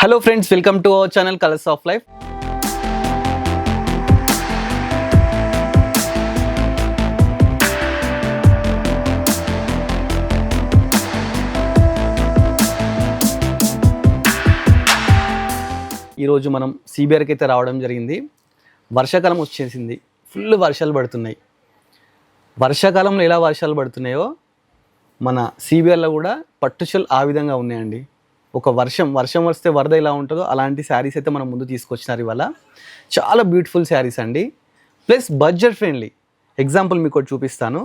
Hello friends welcome to our channel colours of life ఈరోజు మనం సిబిఆర్కి అయితే రావడం జరిగింది. వర్షాకాలం వచ్చేసింది. ఫుల్ వర్షాలు పడుతున్నాయి. వర్షాకాలంలో ఎలా వర్షాలు పడుతున్నాయో మన సిబిఆర్లో కూడా పట్టుచలు ఆ విధంగా ఉన్నాయండి. ఒక వర్షం వర్షం వస్తే వరద ఎలా ఉంటుందో అలాంటి శారీస్ అయితే మనం ముందు తీసుకొచ్చినారు ఇవాళ. చాలా బ్యూటిఫుల్ శారీస్ అండి. ప్లస్ బడ్జెట్ ఫ్రెండ్లీ ఎగ్జాంపుల్ మీకు ఒకటి చూపిస్తాను.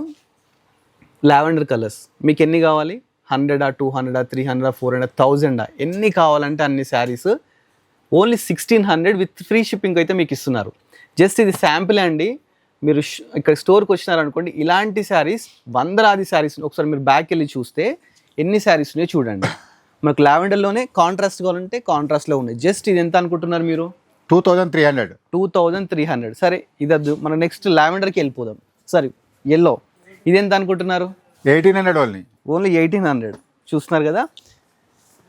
లావెండర్ కలర్స్ మీకు ఎన్ని కావాలి? హండ్రెడా టూ హండ్రెడా త్రీ హండ్రెడా ఫోర్ హండ్రెడ్ థౌజండా ఎన్ని కావాలంటే అన్ని saris? Only sixteen hundred with free shipping అయితే మీకు ఇస్తున్నారు. జస్ట్ ఇది శాంపిల్ అండి. మీరు ఇక్కడ స్టోర్కి వచ్చినారనుకోండి ఇలాంటి శారీస్ వందలాది శారీస్ ఒకసారి మీరు బ్యాక్ వెళ్ళి చూస్తే ఎన్ని శారీస్ ఉన్నాయో చూడండి. మనకు లావెండర్లోనే కాంట్రాస్ట్ కావాలంటే కాంట్రాస్ట్లో ఉన్నాయి. జస్ట్ ఇది ఎంత అనుకుంటున్నారు మీరు? Two thousand three hundred two thousand three hundred సరే ఇది వద్దు మన నెక్స్ట్ లావెండర్కి వెళ్ళిపోదాం. సరే ఎల్లో. ఇది ఎంత అనుకుంటున్నారు? ఎయిటీన్ హండ్రెడ్ వాళ్ళని ఓన్లీ ఎయిటీన్ హండ్రెడ్ చూస్తున్నారు కదా?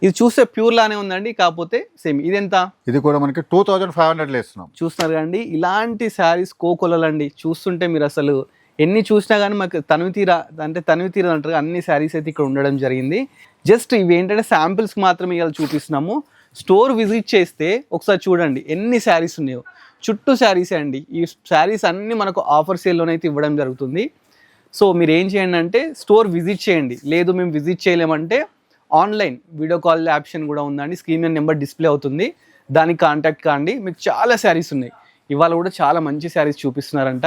ఇది చూస్తే ప్యూర్ లానే ఉందండి కాకపోతే సేమ్ ఇది ఎంత? ఇది కూడా మనకి టూ థౌజండ్ ఫైవ్ హండ్రెడ్లో ఇస్తున్నాం చూస్తున్నారు కదండి? ఇలాంటి శారీస్ కోకొలలండి. చూస్తుంటే మీరు అసలు ఎన్ని చూసినా కానీ మాకు తనివి తీరా అంటే తనివి తీర అంటారు అన్ని శారీస్ అయితే ఇక్కడ ఉండడం జరిగింది. జస్ట్ ఇవి ఏంటంటే శాంపిల్స్ మాత్రమే ఇవాళ చూపిస్తున్నాము. స్టోర్ విజిట్ చేస్తే ఒకసారి చూడండి ఎన్ని శారీస్ ఉన్నాయో. చుట్టూ శారీస్ అండి. ఈ శారీస్ అన్నీ మనకు ఆఫర్ సేల్లోనైతే ఇవ్వడం జరుగుతుంది. సో మీరు ఏం చేయండి అంటే స్టోర్ విజిట్ చేయండి. లేదు మేము విజిట్ చేయలేమంటే ఆన్లైన్ వీడియో కాల్ ఆప్షన్ కూడా ఉందండి. స్క్రీన్ మీద నెంబర్ డిస్ప్లే అవుతుంది. దానికి కాంటాక్ట్ కాండి. మీకు చాలా శారీస్ ఉన్నాయి. ఇవాళ కూడా చాలా మంచి శారీస్ చూపిస్తున్నారంట.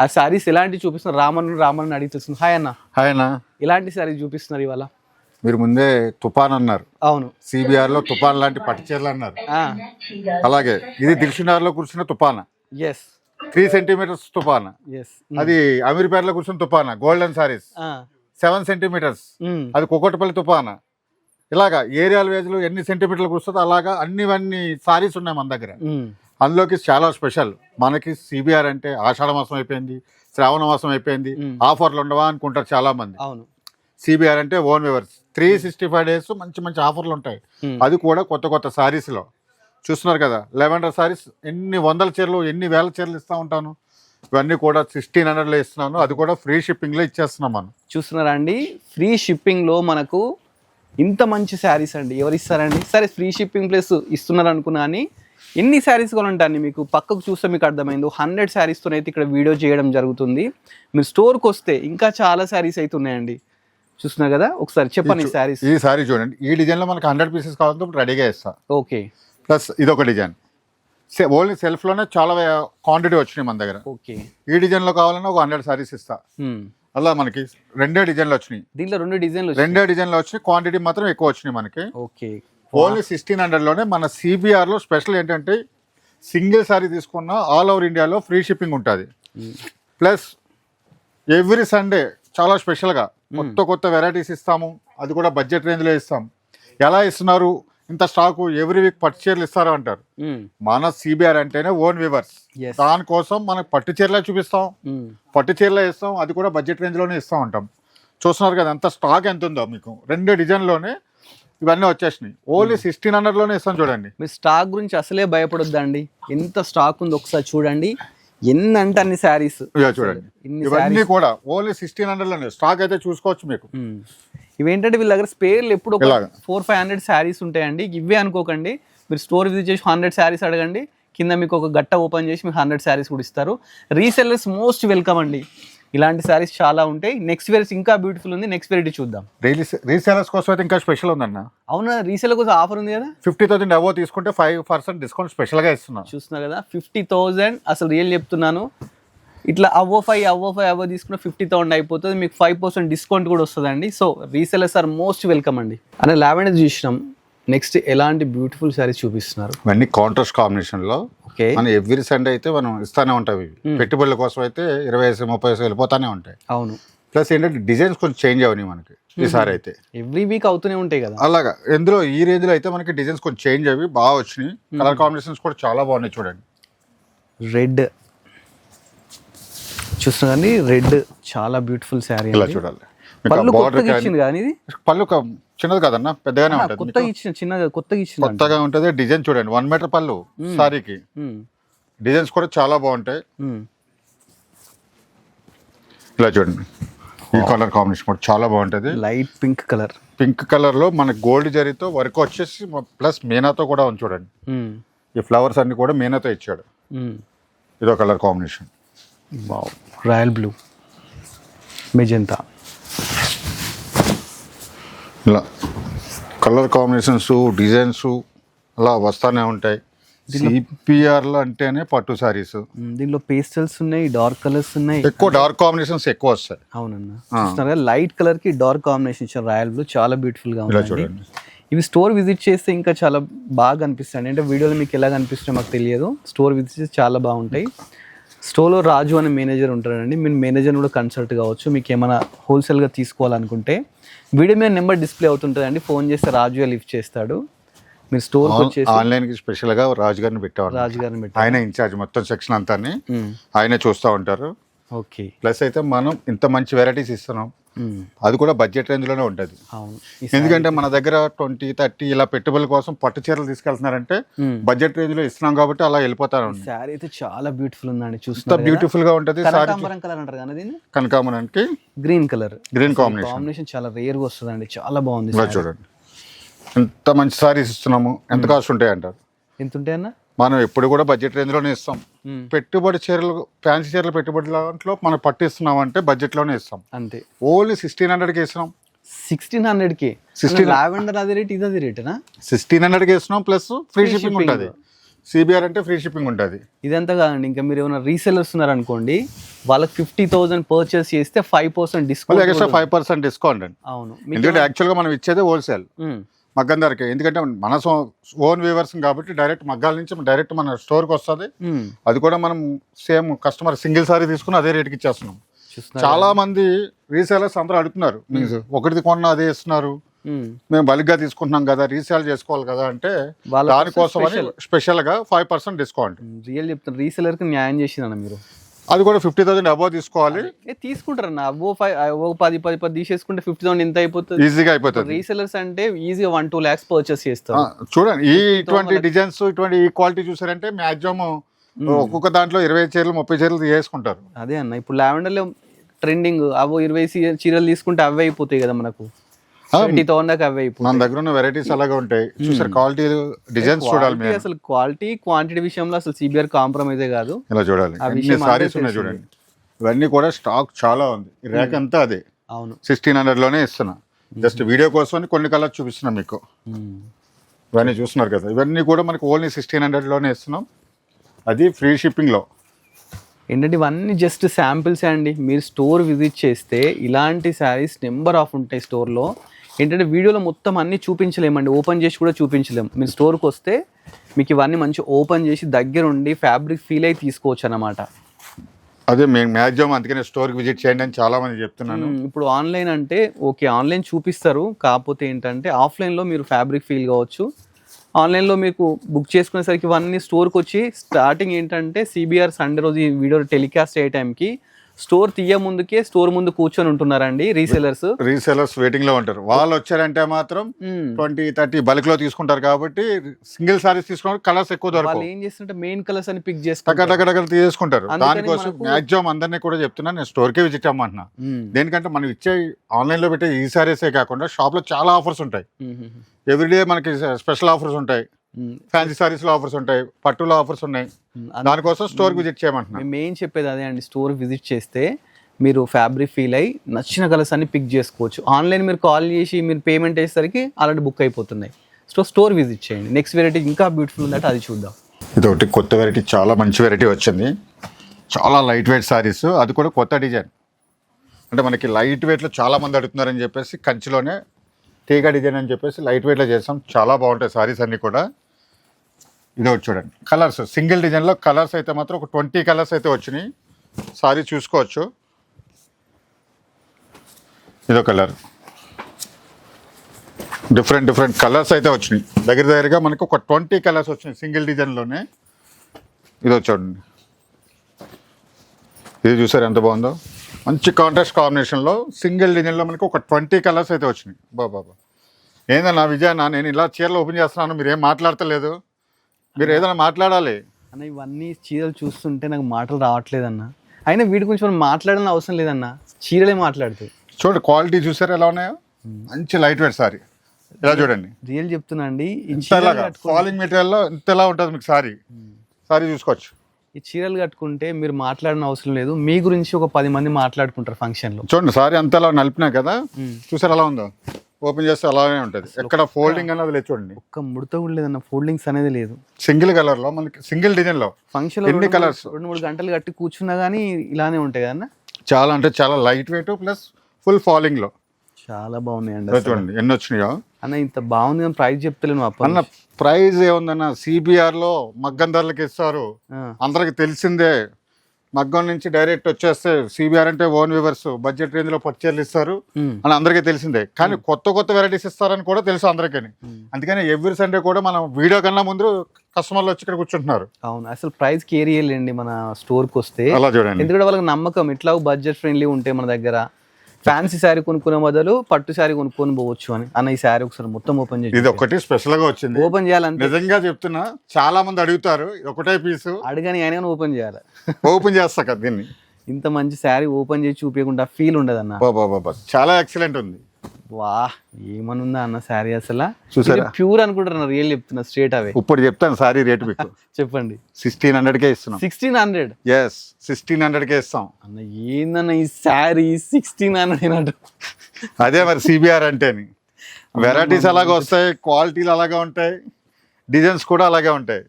ఆ శారీస్ ఎలాంటివి చూపిస్తున్నారు? రామన్ రామన్ అడుగుతుంది హాయ్ అన్న. ఆయన ఎలాంటి శారీస్ చూపిస్తున్నారు ఇవాళ? మీరు ముందే తుఫాన్ అన్నారు. అవును. సిబిఆర్లో తుఫాన్ లాంటి పట్టుచీరలు అన్నారు. అలాగే ఇది దిల్షునార్లో కూర్చున్న తుఫాన్ ఎస్ త్రీ సెంటీమీటర్స్ తుఫాన్ అది అమీర్పేటలో కూర్చున్న తుఫాన్ గోల్డెన్ సారీస్. Seven centimetres. అది కుక్కటపల్లి తుఫాన్ ఇలాగా ఏరియాల వేజ్లో ఎన్ని సెంటీమీటర్లు కూర్చుందో అలాగా అన్నివన్నీ సారీస్ ఉన్నాయి మన దగ్గర. అందులోకి చాలా స్పెషల్. మనకి సిబిఆర్ అంటే ఆషాఢ మాసం అయిపోయింది శ్రావణ మాసం అయిపోయింది. మ్మ్. ఆఫర్లు ఉండవా అనుకుంటారు చాలా మంది అవును. సిబిఆర్ అంటే own weavers three sixty five days మంచి మంచి ఆఫర్లు ఉంటాయి. మ్మ్. అది కూడా కొత్త కొత్త సారీస్లో చూస్తున్నారు కదా లెవెండర్ సారీస్ ఎన్ని వందల చీరలు ఎన్ని వేల చీరలు ఇస్తూ ఉంటాను. ఇవన్నీ కూడా సిక్స్టీన్ హండ్రెడ్లో ఇస్తున్నాను. అది కూడా ఫ్రీ షిప్పింగ్లో ఇచ్చేస్తున్నాం మనం. చూస్తున్నారా అండి? ఫ్రీ షిప్పింగ్లో మనకు ఇంత మంచి శారీస్ అండి. ఎవరు ఇస్తారండి? సరే ఫ్రీ షిప్పింగ్ ప్లస్ ఇస్తున్నారు అనుకున్నా కానీ ఎన్ని శారీస్ కొనుంటారండి మీకు? పక్కకు చూస్తే మీకు అర్థమైంది. హండ్రెడ్ శారీస్తో అయితే ఇక్కడ వీడియో చేయడం జరుగుతుంది. మీరు స్టోర్కి వస్తే ఇంకా చాలా శారీస్ అయితే ఉన్నాయండి. చూస్తున్నారు కదా? ఒకసారి చెప్పండి శారీస్ ఈ సారీ చూడండి. ఈ డిజైన్లో మనకి హండ్రెడ్ పీసెస్ కావాలంటే ఇప్పుడు రెడీగా ఇస్తా. ఓకే ప్లస్ ఇదొక డిజైన్. ఓన్లీ సెల్ఫ్లోనే చాలా క్వాంటిటీ వచ్చినాయి మన దగ్గర. ఓకే ఈ డిజైన్లో కావాలన్నా ఒక హండ్రెడ్ సారీస్ ఇస్తా. అలా మనకి రెండే డిజైన్లు వచ్చినాయి. దీంట్లో రెండు డిజైన్లు రెండే డిజైన్లు వచ్చినాయి. క్వాంటిటీ మాత్రం ఎక్కువ వచ్చినాయి మనకి. ఓకే ఓన్లీ సిక్స్టీన్ హండ్రెడ్లోనే మన సిబిఆర్లో స్పెషల్ ఏంటంటే సింగిల్ సారీ తీసుకున్న ఆల్ ఓవర్ ఇండియాలో ఫ్రీ షిప్పింగ్ ఉంటుంది. ప్లస్ ఎవ్రీ సండే చాలా స్పెషల్గా కొత్త కొత్త వెరైటీస్ ఇస్తాము. అది కూడా బడ్జెట్ రేంజ్లో ఇస్తాం. ఎలా ఇస్తున్నారు? ఇంత స్టాకు ఎవ్రీ వీక్ పట్టు చీరలు ఇస్తారు అంటారు. మన సిబిఆర్ అంటేనే ఓన్ వివర్స్. దానికోసం మనకు పట్టు చీరలే చూపిస్తాం. పట్టు చీరలే ఇస్తాం. అది కూడా బడ్జెట్ రేంజ్లోనే ఇస్తాం ఉంటాం చూస్తున్నారు కదా ఎంత స్టాక్ ఎంత ఉందో మీకు? రెండు డిజైన్లోనే ఇవన్నీ వచ్చేసినాయి. ఓన్లీ సిక్స్టీన్ హండ్రెడ్లోనే ఇస్తాం చూడండి. మీరు స్టాక్ గురించి అసలే భయపడొద్దండి. ఎంత స్టాక్ ఉందో ఒకసారి చూడండి. ఎన్ని అంటే అన్ని శారీస్ చూడండి ఇవన్నీ కూడా ఓన్లీ సిక్స్టీన్ హండ్రెడ్లోనే స్టాక్ అయితే చూసుకోవచ్చు మీకు. ఇవేంటంటే వీళ్ళ దగ్గర స్పేర్లు ఎప్పుడు. ఫోర్ ఫైవ్ హండ్రెడ్ శారీస్ ఉంటాయండి. ఇవే అనుకోకండి. మీరు స్టోర్ విజిట్ చేసి హండ్రెడ్ శారీస్ అడగండి. కింద మీకు ఒక గట్ట ఓపెన్ చేసి మీకు హండ్రెడ్ శారీస్ కూడా ఇస్తారు. రీసెల్లర్స్ మోస్ట్ వెల్కమ్ అండి. ఇలాంటి శారీస్ చాలా ఉంటాయి. నెక్స్ట్ వేర్స్ ఇంకా బ్యూటిఫుల్ ఉంది. నెక్స్ట్ వెరైటీ చూద్దాం. రీసేలర్స్ కోసం అయితే ఇంకా స్పెషల్ ఉందన్న. అవునా? రీసెల్ కోసం ఆఫర్ ఉంది కదా? ఫిఫ్టీ థౌసండ్ అబో తీసుకుంటే ఫైవ్ పర్సెంట్ డిస్కౌంట్ స్పెషల్గా ఇస్తున్నాం. చూస్తున్నారు కదా. ఫిఫ్టీ థౌజండ్ అసలు రియల్ చెప్తున్నాను. ఇట్లా అవ్వో ఫైవ్ అవ్వో ఫైవ్ అవ్వో తీసుకున్న ఫిఫ్టీ థౌసండ్ అయిపోతుంది. మీకు ఫైవ్ పర్సెంట్ డిస్కౌంట్ కూడా వస్తుందండి. So resellers are most welcome అండి. అనే లావెండర్ చూసినాం. నెక్స్ట్ ఎలాంటి బ్యూటిఫుల్ శారీస్ చూపిస్తున్నారు? ఇవన్నీ కాంట్రాస్ట్ కాంబినేషన్లో మనం ఎవ్రీ సండే అయితే మనం ఇస్తానే ఉంటాం ఇవి. పెట్టుబడుల కోసం అయితే ఇరవై వేసి ముప్పై వేసి వెళ్ళిపోతానే ఉంటాయి. అవును. ప్లస్ ఏంటంటే డిజైన్స్ కొంచెం చేంజ్ అవని మనకి ఈసారి అయితే. ఎవ్రీ వీక్ అవుతూనే ఉంటాయి కదా. అలాగా. ఎందులో ఈ రేంజ్లో అయితే మనకి డిజైన్స్ కొంచెం చేంజ్ అవి బాగా వచ్చినాయి. కలర్ కాంబినేషన్స్ కూడా చాలా బాగున్నాయి చూడండి. రెడ్. చూస్తున్నా కానీ రెడ్ చాలా బ్యూటిఫుల్ శారీ ఇలా చూడాలి. పళ్ళు కొత్తగా ఇచ్చింది కానీ ఇది? పళ్ళు చిన్నది కదన్నా పెద్దగానే ఉంటుంది కొత్తగా ఇచ్చిన కొత్తగా ఇచ్చిన కొత్తగా ఉంటుంది డిజైన్ చూడండి వన్ మీటర్ పళ్ళు సారీకి. డిజైన్స్ కూడా చాలా బాగుంటాయి. ఇలా చూడండి ఈ కలర్ కాంబినేషన్ కూడా చాలా బాగుంటుంది. లైట్ పింక్ కలర్ పింక్ కలర్లో మనకి గోల్డ్ జరీతో వర్క్ వచ్చేసి ప్లస్ మీనాతో కూడా ఉంది చూడండి. ఈ ఫ్లవర్స్ అన్ని కూడా మీనాతో ఇచ్చాడు. ఇదో colour combination royal blue magenta ఇలా కలర్ కాంబినేషన్స్ డిజైన్స్ అలా వస్తానే ఉంటాయి. సిపిఆర్లు అంటేనే పట్టు సారీస్. దీనిలో పేస్టల్స్ ఉన్నాయి డార్క్ కలర్స్ ఉన్నాయి. ఎక్కువ డార్క్ కాంబినేషన్స్ ఎక్కువ వస్తాయి. అవునన్న. లైట్ కలర్కి డార్క్ కాంబినేషన్ ఇచ్చారు రాయల్ బ్లూ చాలా బ్యూటిఫుల్గా చూడండి. ఇవి స్టోర్ విజిట్ చేస్తే ఇంకా చాలా బాగా అనిపిస్తాయి అంటే వీడియోలో మీకు ఎలా కనిపిస్తుందో మాకు తెలియదు. స్టోర్ విజిట్ చేస్తే చాలా బాగుంటాయి. స్టోర్లో రాజు అనే మేనేజర్ ఉంటాడండి. మీరు మేనేజర్ కూడా కన్సల్ట్ కావచ్చు. మీకు ఏమైనా హోల్సేల్గా తీసుకోవాలనుకుంటే వీడియో మీద నెంబర్ డిస్ప్లే అవుతుంటుందండి. ఫోన్ చేస్తే రాజు లిఫ్ట్ చేస్తాడు. మీరు వచ్చేసి ఆన్లైన్కి స్పెషల్గా రాజు గారిని పెట్టాడు రాజు గారిని ఆయన ఇన్ఛార్జ్ మొత్తం సెక్షన్ అంతా ఆయనే చూస్తూ ఉంటారు. ఓకే. ప్లస్ అయితే మనం ఇంత మంచి వెరైటీస్ ఇస్తున్నాం. అది కూడా బడ్జెట్ రేంజ్లోనే ఉంటుంది ఎందుకంటే మన దగ్గర ట్వంటీ థర్టీ ఇలా పెట్టుబడుల కోసం పట్టు చీరలు తీసుకెళ్తున్నారంటే బడ్జెట్ రేంజ్లో ఇస్తున్నాం కాబట్టి అలా వెళ్ళిపోతాను శారీ అయితే చాలా బ్యూటిఫుల్ ఉందండి చూస్తున్నారు బ్యూటిఫుల్గా ఉంటది. సారీ కలర్ అంటారు కనకామరానికి green colour green combination combination చాలా రేర్గా వస్తుందండి చాలా బాగుంది. చూడండి. ఎంత మంచి సారీస్ ఇస్తున్నాము. ఎంత కాస్ట్ ఉంటాయి అంటారు ఎంత ఉంటాయన్నా? మనం ఎప్పుడు కూడా బడ్జెట్ రేంజ్లోనే ఇస్తాం. పెట్టుబడి చీరలు ఫ్యాన్సీ చీరలు పెట్టుబడి దాంట్లో మనం పట్టు ఇస్తున్నాం అంటే బడ్జెట్లోనే ఇస్తాం. అంతే. ఓన్లీ సిక్స్టీన్ హండ్రెడ్కి ఇస్తున్నాం. సిక్స్టీన్ హండ్రెడ్కి? 16 లావెండర్ అదే రేట్ ఇది అదే రేటనా? సిక్స్టీన్ హండ్రెడ్కి ఇస్తున్నాం ప్లస్ ఫ్రీ షిప్పింగ్. ఉంటుంది. సిబిఆర్ అంటే ఫ్రీ షిప్పింగ్ ఉంటుంది. ఇదంతా కాదండి ఇంకా మీరు ఏమైనా రీసెలర్స్ ఉన్నారనుకోండి వాళ్ళకి ఫిఫ్టీ థౌసండ్ పర్చేస్ చేస్తే five percent discount extra five percent discount అండి. అవును. ఎందుకంటే యాక్చువల్గా మనం ఇచ్చేదే హోల్సేల్ మగ్గం ధరకే. ఎందుకంటే మన ఓన్ వ్యూవర్స్ కాబట్టి డైరెక్ట్ మగ్గాల నుంచి డైరెక్ట్ మన స్టోర్కి వస్తుంది. అది కూడా మనం సేమ్ కస్టమర్ సింగిల్ సారీ తీసుకుని అదే రేట్కి ఇచ్చేస్తున్నాం. చాలా మంది రీసేలర్స్ అందరూ అడుగుతున్నారు. మీరు ఒకటిది కొన్న అదే ఇస్తున్నారు. మేము బల్క్గా తీసుకుంటున్నాం కదా రీసేల్ చేసుకోవాలి కదా అంటే దానికోసం స్పెషల్గా ఫైవ్ పర్సెంట్ డిస్కౌంట్. రియల్ చెప్తాను రీసెలర్కి న్యాయం చేసినా మీరు. అది కూడా ఫిఫ్టీ థౌసండ్ అబౌవ్ తీసుకోవాలి. తీసుకుంటారన్న. ఓ ఫైవ్ ఓ పది పది పది తీసేసుకుంటే ఫిఫ్టీ థౌసండ్ ఎంత అయిపోతుంది. ఈజీగా అయిపోతుంది. రీసెలర్స్ అంటే ఈజీగా వన్ టూ ల్యాక్స్ పర్చేస్ చేస్తారు. చూడండి ఈ ఇటువంటి డిజైన్స్ ఇటువంటి ఈ క్వాలిటీ చూసారంటే మాక్సిమం ఒక్కొక్క దాంట్లో ఇరవై చీరలు ముప్పై చీరలు వేసుకుంటారు అదే అన్న ఇప్పుడు లావెండర్లో ట్రెండింగ్ అవో ఇరవై చీరలు తీసుకుంటే అవే అయిపోతాయి కదా మనకు. అవే అయిపోతాయి. మన దగ్గర ఉన్న వెరైటీస్ అలాగే ఉంటాయి. చూసారు క్వాలిటీ డిజైన్స్ చూడాలి అసలు క్వాలిటీ క్వాంటిటీ విషయంలో అసలు సిబిఆర్ కాంప్రమైజే కాదు. ఇలా చూడాలి. అన్ని సారీస్ ఉన్నాయి చూడండి. ఇవన్నీ కూడా స్టాక్ చాలా ఉంది. ఈ ర్యాక్ అంతా అదే. అవును. సిక్స్టీన్ హండ్రెడ్లోనే ఇస్తున్నా. జస్ట్ వీడియో కోసం కొన్ని కలర్ చూపిస్తున్నా మీకు. ఇవన్నీ చూస్తున్నారు కదా. ఇవన్నీ కూడా మనకి ఓన్లీ సిక్స్టీన్ హండ్రెడ్లోనే ఇస్తున్నాం. అది ఫ్రీ షిప్పింగ్లో. ఏంటంటే ఇవన్నీ జస్ట్ శాంపిల్స్ అండి. మీరు స్టోర్ విజిట్ చేస్తే ఇలాంటి శారీస్ నెంబర్ ఆఫ్ ఉంటాయి స్టోర్లో ఏంటంటే వీడియోలో మొత్తం అన్ని చూపించలేమండి. ఓపెన్ చేసి కూడా చూపించలేము మీరు స్టోర్కి వస్తే మీకు ఇవన్నీ మంచి ఓపెన్ చేసి దగ్గరుండి ఫ్యాబ్రిక్ ఫీల్ అయి తీసుకోవచ్చు అన్నమాట అదే మేము మ్యాక్సిమం అందుకనే స్టోర్కి విజిట్ చేయండి అని చాలా మంది చెప్తున్నాను. ఇప్పుడు ఆన్లైన్ అంటే ఓకే ఆన్లైన్ చూపిస్తారు. కాకపోతే ఏంటంటే ఆఫ్లైన్లో మీరు ఫ్యాబ్రిక్ ఫీల్ కావచ్చు. ఆన్లైన్లో మీకు బుక్ చేసుకునేసరికి ఇవన్నీ స్టోర్కి వచ్చి స్టార్టింగ్ ఏంటంటే సిబిఆర్ సండే రోజు ఈ వీడియో టెలికాస్ట్ అయ్యే టైంకి స్టోర్ తీయ ముందుకే స్టోర్ ముందు కూర్చొని ఉంటున్నారండి రీసెలర్స్ రీసెలర్స్ వెయిటింగ్లో ఉంటారు. వాళ్ళు వచ్చారంటే మాత్రం ట్వంటీ థర్టీ బల్క్లో తీసుకుంటారు కాబట్టి సింగిల్ సారీస్ తీసుకున్నారు కలర్స్ ఎక్కువ దొరకవు. ఏం చేస్తుంటే మెయిన్ కలర్స్ అని పిక్ టక తీసుకుంటారు. దానికోసం మాక్సిమం అందరినీ కూడా చెప్తున్నా నేను స్టోర్కే విజిట్ అమ్మంటున్నా మ్మ్. దేనికంటే మనం ఇచ్చే ఆన్లైన్లో పెట్టే ఈ సారీసే కాకుండా షాప్లో చాలా ఆఫర్స్ ఉంటాయి. ఎవ్రీడే మనకి స్పెషల్ ఆఫర్స్ ఉంటాయి. ఫ్యాన్సీ సారీస్లో ఆఫర్స్ ఉంటాయి పట్టులో ఆఫర్స్ ఉన్నాయి. దానికోసం స్టోర్ విజిట్ చేయమంటున్నా. మేము ఏం చెప్పేది అదే అండి స్టోర్ విజిట్ చేస్తే మీరు ఫ్యాబ్రిక్ ఫీల్ అయ్యి నచ్చిన కలర్స్ అన్ని పిక్ చేసుకోవచ్చు. ఆన్లైన్ మీరు కాల్ చేసి మీరు పేమెంట్ చేసేసరికి అలాంటి బుక్ అయిపోతున్నాయి. సో స్టోర్ విజిట్ చేయండి. నెక్స్ట్ వెరైటీ ఇంకా బ్యూటిఫుల్ ఉందంటే అది చూద్దాం. ఇది ఒకటి కొత్త వెరైటీ చాలా మంచి వెరైటీ వచ్చింది. చాలా లైట్ వెయిట్ సారీస్ అది కూడా కొత్త డిజైన్ అంటే మనకి లైట్ వెయిట్లో చాలా మంది అడుగుతున్నారని చెప్పేసి కంచిలోనే తీగ డిజైన్ అని చెప్పేసి లైట్ వెయిట్లో చేస్తాం. చాలా బాగుంటాయి సారీస్ అన్నీ కూడా. ఇది ఒకటి చూడండి కలర్స్ సింగిల్ డిజైన్లో కలర్స్ అయితే మాత్రం ఒక ట్వంటీ కలర్స్ అయితే వచ్చినాయి. సారీ చూసుకోవచ్చు. ఇదో కలర్ డిఫరెంట్ డిఫరెంట్ కలర్స్ అయితే వచ్చినాయి. దగ్గర దగ్గరగా మనకు ఒక ట్వంటీ కలర్స్ వచ్చినాయి సింగిల్ డిజైన్లోనే ఇది చూడండి. ఇది చూసారు ఎంత బాగుందో? మంచి కాంట్రాస్ట్ కాంబినేషన్లో సింగిల్ డిజైన్లో మనకి ఒక ట్వంటీ కలర్స్ అయితే వచ్చినాయి. బాబా ఏందన్నా విజయనా నేను ఇలా చీరలు ఓపెన్ చేస్తున్నాను మీరు ఏం మాట్లాడతలేదు? మీరు ఏదైనా మాట్లాడాలి. అన్న ఇవన్నీ చీరలు చూస్తుంటే నాకు మాటలు రావట్లేదన్న. అయినా వీటి గురించి మనం మాట్లాడాలని అవసరం లేదన్న. చీరలే మాట్లాడుతాయి చూడండి క్వాలిటీ చూసారు? ఎలా ఉన్నాయో? మంచి లైట్ వెయిట్ సారీ ఇలా చూడండి? రియల్ చెప్తున్నా అండి ఫాలింగ్ మెటీరియల్లో ఇంత ఎలా ఉంటుంది మీకు సారీ సారీ చూసుకోవచ్చు. ఈ చీరలు కట్టుకుంటే మీరు మాట్లాడిన అవసరం లేదు. మీ గురించి ఒక పది మంది మాట్లాడుకుంటారు ఫంక్షన్లో చూడండి సారీ అంత ఎలా నలిపినా కదా? చూసారు ఎలా ఉందో? ఓపెన్ చేస్తే అలానే ఉంటుంది. ఎక్కడ ఫోల్డింగ్ అన్నది లేదు చూడండి. ఒక్క ముడత కూడా లేదన్న ఫోల్డింగ్స్ అనేది లేదు. సింగిల్ కలర్లో మనకి సింగిల్ డిజైన్లో ఫంక్షన్ ఎన్ని colours? రెండు మూడు గంటలు కట్టి కూర్చున్నా కానీ ఇలానే ఉంటాయి కదన్న? చాలా అంటే చాలా లైట్ వెయిట్ ప్లస్ ఫుల్ ఫాలింగ్లో. చాలా బాగున్నాయండి. చూడండి ఎన్ని వచ్చినాయో. అన్న ఇంత బాగుంది కానీ ప్రైస్ చెప్తలేను అప్ప అన్న ప్రైస్ ఏముందన్న? సిబిఆర్లో మగ్గం ధరలకి ఇస్తారు. అందరికి తెలిసిందే. మగ్గం నుంచి డైరెక్ట్ వచ్చేస్తే సిబిఆర్ అంటే ఓన్ వివర్స్ బడ్జెట్ రేంజ్లో పర్చేర్లు ఇస్తారు అని అందరికీ తెలిసిందే. కానీ కొత్త కొత్త వెరైటీస్ ఇస్తారని కూడా తెలుసు అందరికీ అందుకని ఎవ్రీ సండే కూడా మనం వీడియో కన్నా ముందు కస్టమర్లు వచ్చి ఇక్కడ కూర్చుంటున్నారు. అవును అసలు ప్రైస్ కేర్ చేయాలండి మన స్టోర్కి వస్తే. అలా చూడండి. ఎందుకంటే వాళ్ళకి నమ్మకం ఇట్లా బడ్జెట్ ఫ్రెండ్లీ ఉంటే మన దగ్గర. ఫ్యాన్సీ శారీ కొనుక్కునే బదులు పట్టు శారీ కొనుక్కొని పోవచ్చు అని. అన్న ఈ శారీ ఒకసారి మొత్తం ఓపెన్ చేసి ఇది ఒకటి స్పెషల్గా వచ్చింది. ఓపెన్ చేయాలంటే నిజంగా చెప్తున్నా చాలా మంది అడుగుతారు ఒకటే పీసు అడగని ఆయన ఓపెన్ చేయాలి? ఓపెన్ చేస్తా కదా దీన్ని. ఇంత మంచి శారీ ఓపెన్ చేసి చూపించకుండా ఫీల్ ఉండదు అన్న బాబా బాబా చాలా ఎక్సలెంట్ ఉంది. వా ఏమనుందా అన్న శారీ అసలు? చూసారా? ప్యూర్ అనుకుంటారు రియల్ చెప్తున్నా స్ట్రేట్ అవే. ఇప్పుడు చెప్తాను సారీ రేట్ మీకు. చెప్పండి. సిక్స్టీన్ హండ్రెడ్కే ఇస్తున్నాం. సిక్స్టీన్ హండ్రెడ్ ఎస్ సిక్స్టీన్ హండ్రెడ్కే ఇస్తాం. అన్న ఏందన్న ఈ శారీ? సిక్స్టీన్ హండ్రెడ్ అదే మరి సిబిఆర్ అంటేని. వెరైటీస్ అలాగే వస్తాయి క్వాలిటీలు అలాగే ఉంటాయి డిజైన్స్ కూడా అలాగే ఉంటాయి.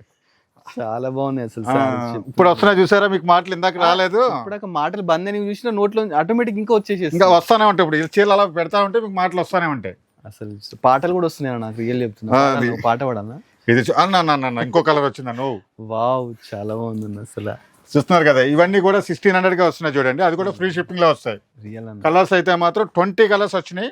చాలా బాగున్నాయి అసలు ఇప్పుడు వస్తున్నా చూసారా? మీకు మాటలు ఇందాక రాలేదు. ఇప్పుడు మాటలు బంద్ అని చూసిన నోట్లో ఆటోమేటిక్ ఇంకా వచ్చేసేసి ఇంకా వస్తానే ఉంటాయి ఇప్పుడు. చీరలు అలా పెడతా ఉంటే మీకు మాటలు వస్తానే ఉంటాయి. అసలు పాటలు కూడా వస్తున్నాయి అన్న నాకు రియల్ చెప్తున్నా. పాట పాడన్నా ఇది అన్న, ఇంకో కలర్ వచ్చిందా నువ్వు వావ్ చాలా బాగుంది అసలు. చూస్తున్నారు కదా ఇవన్నీ కూడా సిక్స్టీన్ హండ్రెడ్గా వస్తున్నాయి చూడండి అది కూడా ఫ్రీ షిప్పింగ్లో వస్తాయి. రియల్ అన్న. కలర్స్ అయితే మాత్రం ట్వంటీ కలర్స్ వచ్చినాయి.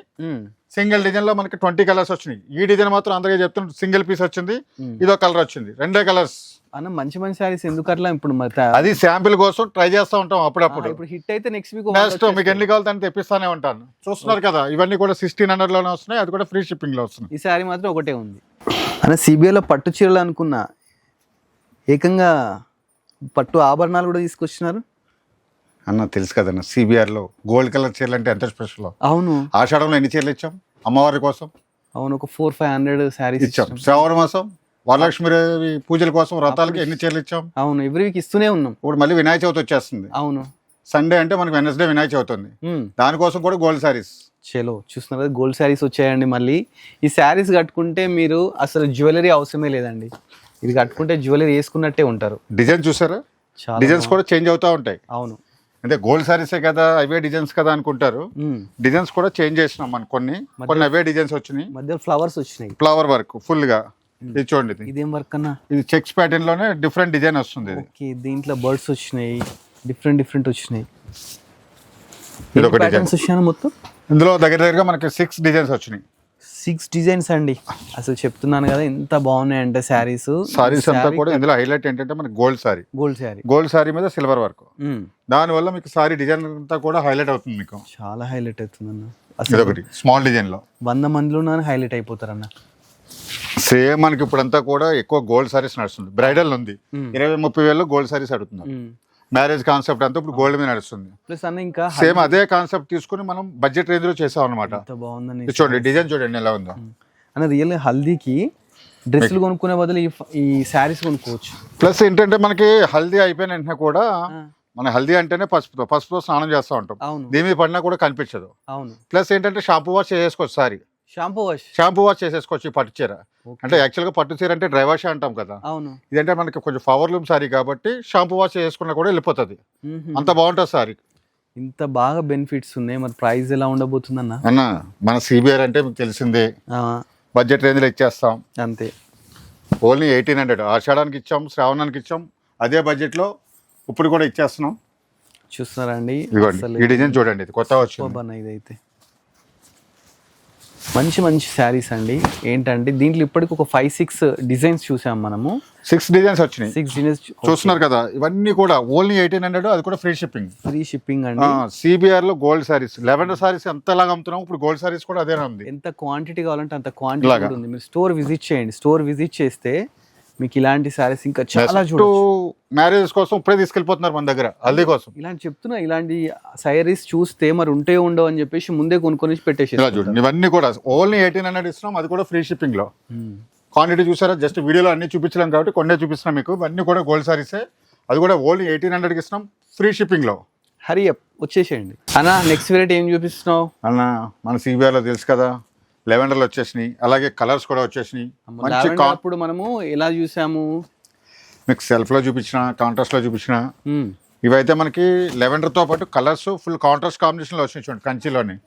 సింగిల్ డిజైన్లో మనకి ట్వంటీ కలర్స్ వచ్చినాయి. ఈ డిజైన్ మాత్రం అందరికీ చెప్తున్నా సింగిల్ పీస్ వచ్చింది Hmm. ఇదో కలర్ వచ్చింది రెండే కలర్స్ అన్న మంచి మంచి శారీస్ ఎందుకు అట్లా ఇప్పుడు అది శాంపిల్ కోసం ట్రై చేస్తూ ఉంటాం అప్పుడప్పుడు. ఇప్పుడు హిట్ అయితే నెక్స్ట్ వీక్ నెక్స్ట్ మీకు ఎన్ని కావాలి అని తెప్పిస్తానే ఉంటాను. చూస్తున్నారు కదా ఇవన్నీ కూడా సిక్స్టీన్ హండ్రెడ్లోనే వస్తున్నాయి అది కూడా ఫ్రీ షిప్పింగ్లో వస్తున్నాయి. ఈ శారీ మాత్రం ఒకటే ఉంది. అన్న సిబిఐలో పట్టు చీరలు అనుకున్నా ఏకంగా పట్టు ఆభరణాలు కూడా తీసుకొచ్చినారు? అన్న తెలుసు కదన్న సిబిఆర్లో గోల్డ్ కలర్ చీరలు అంటే ఎంత స్పెషల్? అవును. ఆషాఢంలో ఎన్ని చీరలు ఇచ్చాం? అమ్మవారి కోసం? అవును ఒక ఫోర్ ఫైవ్ హండ్రెడ్ శారీస్ ఇచ్చాం. శ్రావణ మాసం వరలక్ష్మిదేవి పూజల కోసం వ్రతాలకి ఎన్ని చీరలు ఇచ్చాం? అవును ఎవ్రీ వీక్ ఇస్తూనే ఉన్నాం. ఇప్పుడు మళ్ళీ వినాయక చవితి వచ్చేస్తుంది. అవును. సండే అంటే మనకి వెనస్డే వినాయక చవితి ఉంది. దానికోసం కూడా గోల్డ్ సారీస్ చలో చూస్తున్నారు కదా గోల్డ్ శారీస్ వచ్చాయండి మళ్ళీ. ఈ శారీస్ కట్టుకుంటే మీరు అసలు జ్యువెలరీ అవసరమే లేదండి. ఇది కట్టుకుంటే జ్యువెలరీ వేసుకున్నట్టే ఉంటారు. డిజైన్ చూసారా? చాలా డిజైన్స్ కూడా చేంజ్ అవుతూ ఉంటాయి. అవును. అంటే గోల్డ్ సారీసే కదా అవే డిజైన్స్ కదా అనుకుంటారు. డిజైన్స్ కూడా చేంజ్ చేసినాం మనం కొన్ని. కొన్ని అవే డిజైన్స్ వచ్చినాయి. మధ్య ఫ్లవర్స్ వచ్చినాయి. ఫ్లవర్ వర్క్ ఫుల్గా. ఇది చూడండి ఇది. వర్క్ అన్నా? ఇది చెక్స్ ప్యాటర్న్లోనే డిఫరెంట్ డిజైన్ వస్తుంది ఓకే దీంట్లో బర్డ్స్ వచ్చినాయి డిఫరెంట్ డిఫరెంట్ వచ్చినాయి. ఇది ఒక డిజైన్ ప్యాటర్న్స్ వచ్చినాయి మొత్తం? ఇందులో దగ్గర దగ్గరగా మనకి సిక్స్ డిజైన్స్ వచ్చినాయి. సిక్స్ డిజైన్స్ అండి. అసలు చెప్తున్నాను కదా ఎంత బాగున్నాయి అంటే శారీస్. సారీస్ అంతా కూడా ఇందులో హైలైట్ ఏంటంటే మనకి gold sari gold sari gold sari మీద సిల్వర్ వర్క్ దానివల్ల మీకు సారీ డిజైన్ అంతా కూడా హైలైట్ అవుతుంది మీకు. చాలా హైలైట్ అవుతుందన్న. అసలు ఇదొకటి స్మాల్ డిజైన్లో. వంద మందిలో హైలైట్ అయిపోతారన్న. సేమ్ మనకి ఇప్పుడంతా కూడా ఎక్కువ గోల్డ్ సారీస్ నడుస్తుంది. బ్రైడల్ ఉంది. మ్మ్. ఇరవై ముప్పై వేలలో గోల్డ్ సారీస్ అడుగుతున్నారు. మ్యారేజ్ కాన్సెప్ట్ అంతా ఇప్పుడు గోల్డ్ మీద నడుస్తుంది. ప్లస్ అన్న ఇంకా సేమ్ అదే కాన్సెప్ట్ తీసుకుని మనం బడ్జెట్ రేంజ్లో చేసాం అనమాట బాగుందని చూడండి డిజైన్ చూడండి ఎలా ఉందో. అన్న రియల్ హల్దీకి డ్రెస్సులు కొనుక్కునే బదులు ఈ శారీస్ కొనుక్కోవచ్చు. ప్లస్ ఏంటంటే మనకి హల్దీ అయిపోయిన వెంటనే కూడా మన హల్దీ అంటేనే పసుపుతో పసుపుతో స్నానం చేస్తూ ఉంటాం. అవును. దీని పడినా కూడా కనిపించదు. అవును. ప్లస్ ఏంటంటే షాంపూ వాష్ చేసేసుకోవచ్చు sari. Shampoo wash. Shampoo wash చేసేసుకోవచ్చు ఈ పట్టు చీర. అంటే యాక్చువల్గా పట్టు చీర అంటే డ్రై వాష్ అంటాం కదా. అవును. ఇదంటే మనకి కొంచెం పవర్ లూమ్ సారీ కాబట్టి షాంపూ వాష్ చేసుకున్నా కూడా వెళ్ళిపోతుంది. అంత బాగుంటుంది సారీ. ఇంత బాగా బెనిఫిట్స్ ఉన్నాయి. మరి ప్రైస్ ఎలా ఉండబోతుందన్న? అన్న మన సిబిఆర్ అంటే మీకు తెలిసిందే. బడ్జెట్ రేంజ్లో ఇచ్చేస్తాం. అంతే. Only eighteen hundred. ఆషాఢానికి ఇచ్చాం శ్రావణానికి ఇచ్చాం. అదే బడ్జెట్లో ఇప్పుడు కూడా ఇచ్చేస్తున్నాం. చూస్తున్నారండి ఈ డిజైన్ చూడండి ఇది కొత్త వచ్చింది. అన్న ఇదైతే. మంచి మంచి శారీస్ అండి. ఏంటంటే దీంట్లో ఇప్పటికి ఒక ఫైవ్ సిక్స్ డిజైన్స్ చూసాం మనము. సిక్స్ డిజైన్స్ వచ్చినాయి. సిక్స్ డిజైన్స్ చూస్తున్నారు కదా ఇవన్నీ కూడా ఓన్లీ ఎయిటీన్ హండ్రెడ్ అది కూడా ఫ్రీ షిప్పింగ్ ఫ్రీ షిప్పింగ్ అండి. సిబిఆర్లో గోల్డ్ సారీస్ లెవెండర్ సారీస్ ఎంతలాగా అమ్ముతున్నాం ఇప్పుడు గోల్డ్ సారీస్ కూడా అదే ఉంది. ఎంత క్వాంటిటీ కావాలంటే అంత క్వాంటిటీ. ఉంది. మీరు స్టోర్ విజిట్ చేయండి. స్టోర్ విజిట్ చేస్తే మీకు ఇలాంటి శారీస్ ఇంకా చాలా చూడొచ్చు. మ్యారేజ్ కోసం ఇప్పుడే తీసుకెళ్ళిపోతున్నారు మన దగ్గర హల్దీ కోసం. ఇలాంటి చెప్తున్నా ఇలాంటి శారీస్ చూస్తే మరి ఉంటే ఉండవు అని చెప్పేసి ముందే కొనుక్కొని పెట్టేసి చూడండి. ఇవన్నీ కూడా ఓన్లీ ఎయిటీన్ హండ్రెడ్ ఇస్తున్నాం అది కూడా ఫ్రీ షిప్పింగ్లో. క్వాంటిటీ చూసారా? జస్ట్ వీడియోలో అన్ని చూపించలేం కాబట్టి కొన్నే చూపిస్తున్నాం మీకు. ఇవన్నీ కూడా గోల్డ్ సారీసే అది కూడా ఓన్లీ ఎయిటీన్ హండ్రెడ్కి ఇస్తున్నాం ఫ్రీ షిప్పింగ్లో. హరి అప్ వచ్చేసేయండి. అన్న నెక్స్ట్ వెరైటీ ఏం చూపిస్తున్నావు? అన్న మన CBR లో తెలుసు కదా. లెవెండర్లు వచ్చేసినాయి. అలాగే కలర్స్ కూడా వచ్చేసినాయి. మంచి కా- అప్పుడు మనము ఎలా చూసాము? మీకు సెల్ఫ్లో చూపించిన కాంట్రాస్ట్లో చూపించిన. ఇవైతే మనకి లెవెండర్తో పాటు కలర్స్ ఫుల్ కాంట్రాస్ట్ కాంబినేషన్లో వచ్చినాయి చూడండి కంచిలోని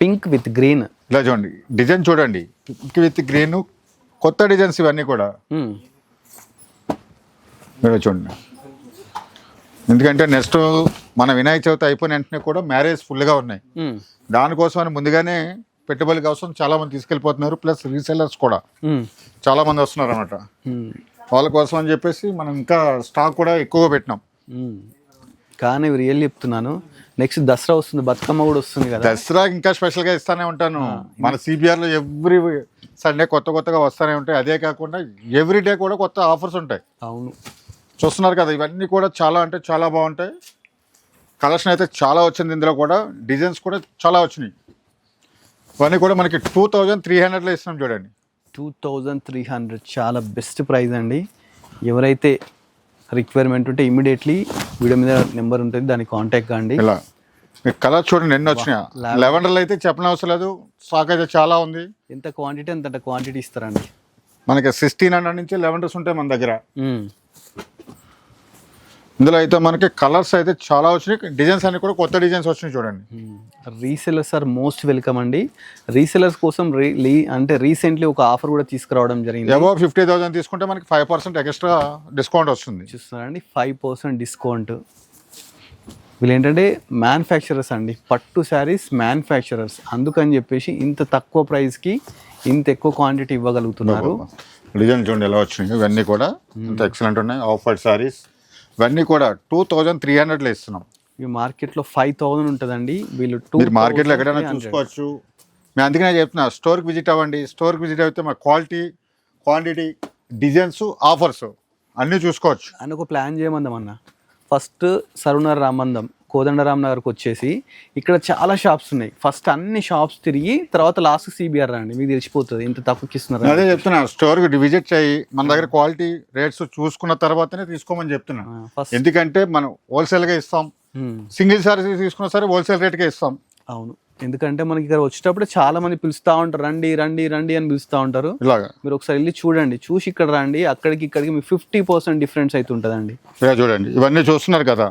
పింక్ విత్ గ్రీన్. ఇలా చూడండి డిజైన్ చూడండి. పింక్ విత్ గ్రీన్ కొత్త డిజైన్స్ ఇవన్నీ కూడా. మీరు చూడండి. ఎందుకంటే నెక్స్ట్ మన వినాయక చవితి అయిపోయిన వెంటనే కూడా మ్యారేజ్ ఫుల్గా ఉన్నాయి. దానికోసమని ముందుగానే పెట్టుబడి కోసం చాలా మంది తీసుకెళ్ళిపోతున్నారు ప్లస్ రీసెల్లర్స్ కూడా. చాలా మంది వస్తున్నారు అనమాట వాళ్ళ కోసం అని చెప్పేసి మనం ఇంకా స్టాక్ కూడా ఎక్కువగా పెట్టినాం. కానీ రియల్ చెప్తున్నాను. నెక్స్ట్ దసరా వస్తుంది బతుకమ్మ కూడా వస్తుంది కదా. దసరా ఇంకా స్పెషల్గా ఇస్తానే ఉంటాను. మన CBR లో ఎవ్రీ సండే కొత్త కొత్తగా వస్తూనే ఉంటాయి. అదే కాకుండా ఎవ్రీ డే కూడా కొత్త ఆఫర్స్ ఉంటాయి. అవును. చూస్తున్నారు కదా ఇవన్నీ కూడా చాలా అంటే చాలా బాగుంటాయి. కలెక్షన్ అయితే చాలా వచ్చింది ఇందులో కూడా. డిజైన్స్ కూడా చాలా వచ్చినాయి. ఇవన్నీ కూడా మనకి టూ థౌజండ్ త్రీ హండ్రెడ్లో ఇస్తున్నాం చూడండి. టూ థౌజండ్ త్రీ హండ్రెడ్ చాలా బెస్ట్ ప్రైస్ అండి. ఎవరైతే రిక్వైర్మెంట్ ఉంటే ఇమీడియట్లీ వీడియో మీద నెంబర్ ఉంటుంది దాన్ని కాంటాక్ట్ కండి. ఇలా. మీకు కలర్ చూడండి ఎన్ని వచ్చినాయి? లెవెండర్లు అయితే చెప్పనవసరం లేదు. స్టాక్ అయితే చాలా ఉంది. ఎంత క్వాంటిటీ అంత క్వాంటిటీ ఇస్తారండి. మనకి సిక్స్టీన్ హండ్రెడ్ నుంచి లెవెండర్స్ ఉంటాయి మన దగ్గర. ఇందులో అయితే మనకి కలర్స్ అయితే చాలా వచ్చినాయి. డిజైన్స్ అన్ని కూడా కొత్త డిజైన్స్ వచ్చినాయి చూడండి. రీసెలర్స్ ఆర్ మోస్ట్ వెల్కమ్ అండి. రీసెలర్స్ కోసం అంటే రీసెంట్లీ ఒక ఆఫర్ కూడా తీసుకురావడం జరిగింది. అబౌవ్ ఫిఫ్టీ థౌసండ్ తీసుకుంటే మనకి ఫైవ్ పర్సెంట్ ఎక్స్ట్రా డిస్కౌంట్ వస్తుంది. చూస్తున్నారండి ఫైవ్ పర్సెంట్ డిస్కౌంట్ వీళ్ళు ఏంటంటే మ్యానుఫ్యాక్చరర్స్ అండి. పట్టు శారీస్ మ్యానుఫ్యాక్చరర్స్ అందుకని చెప్పేసి ఇంత తక్కువ ప్రైస్కి ఇంత ఎక్కువ క్వాంటిటీ ఇవ్వగలుగుతున్నారు. డిజైన్ చూడండి ఎలా వచ్చినాయి ఇవన్నీ కూడా. ఇంత ఎక్సలెంట్ ఉన్నాయి. ఆఫర్ సారీస్ ఇవన్నీ కూడా టూ థౌజండ్ త్రీ హండ్రెడ్లో ఇస్తున్నాం ఇవి మార్కెట్లో ఫైవ్ థౌసండ్ ఉంటుందండి. వీళ్ళు టూ మీరు మార్కెట్లో ఎక్కడైనా చూసుకోవచ్చు. మేము అందుకనే చెప్తున్నా స్టోర్కి విజిట్ అవ్వండి. స్టోర్కి విజిట్ అయితే మా క్వాలిటీ క్వాంటిటీ డిజైన్స్ ఆఫర్స్ అన్నీ చూసుకోవచ్చు. అని ఒక ప్లాన్ చేయమందాం అన్న. ఫస్ట్ సరునర్ రామందం. కోదండరామ్ నగర్కి వచ్చేసి ఇక్కడ చాలా షాప్స్ ఉన్నాయి. ఫస్ట్ అన్ని షాప్స్ తిరిగి తర్వాత లాస్ట్ సిబిఆర్ రండి. మీకు తెలిసిపోతుంది. ఇంత తక్కువకి ఇస్తున్నారు అదే చెప్తున్నా స్టోర్కి విజిట్ చేయి. మన దగ్గర క్వాలిటీ రేట్స్ చూసుకున్న తర్వాతనే తీసుకోమని చెప్తున్నా. ఫస్ట్ ఎందుకంటే మనం హోల్సేల్గా ఇస్తాం. సింగిల్ సారీ తీసుకున్నా సరే హోల్సేల్ రేట్కే ఇస్తాం. అవును. ఎందుకంటే మనకి ఇక్కడ వచ్చేటప్పుడు చాలా మంది పిలుస్తూ ఉంటారు. రండి రండి రండి అని పిలుస్తూ ఉంటారు. ఇలాగా. మీరు ఒకసారి వెళ్ళి చూడండి. చూసి ఇక్కడ రండి. అక్కడికి ఇక్కడికి మీకు ఫిఫ్టీ పర్సెంట్ డిఫరెన్స్ అయితే ఉంటుందండి చూడండి. ఇవన్నీ చూస్తున్నారు కదా.